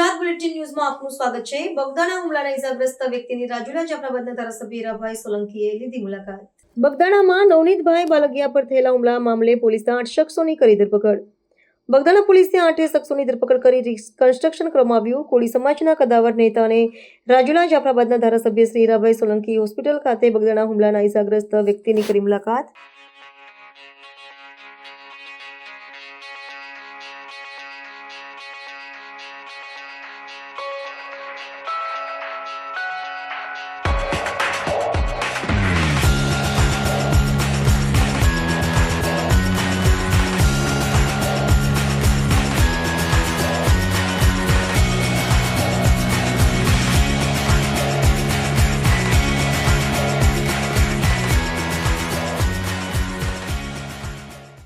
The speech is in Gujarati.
ગુજરાત બુલેટિન ન્યૂઝમાં આપનું સ્વાગત છે. બગદાણા હુમલાના ઇજાગ્રસ્ત વ્યક્તિની રાજુલા જાફરાબાદના ધારાસભ્ય હીરાભાઈ સોલંકીએ લીધી મુલાકાત. બગદાણામાં નવનીતભાઈ બાલગિયા પર થયેલા હુમલા મામલે પોલીસે આઠ શખ્સોની કરી ધરપકડ. બગદાણા પોલીસે આઠે શખ્સોની ધરપકડ કરી કન્સ્ટ્રક્શન કરવામાં આવ્યું કોળી સમાજના કદાવર નેતા અને રાજુલા જાફરાબાદના ધારાસભ્ય શ્રી હીરાભાઈ સોલંકી હોસ્પિટલ ખાતે બગદાણા હુમલાના ઇજાગ્રસ્ત વ્યક્તિની કરી મુલાકાત.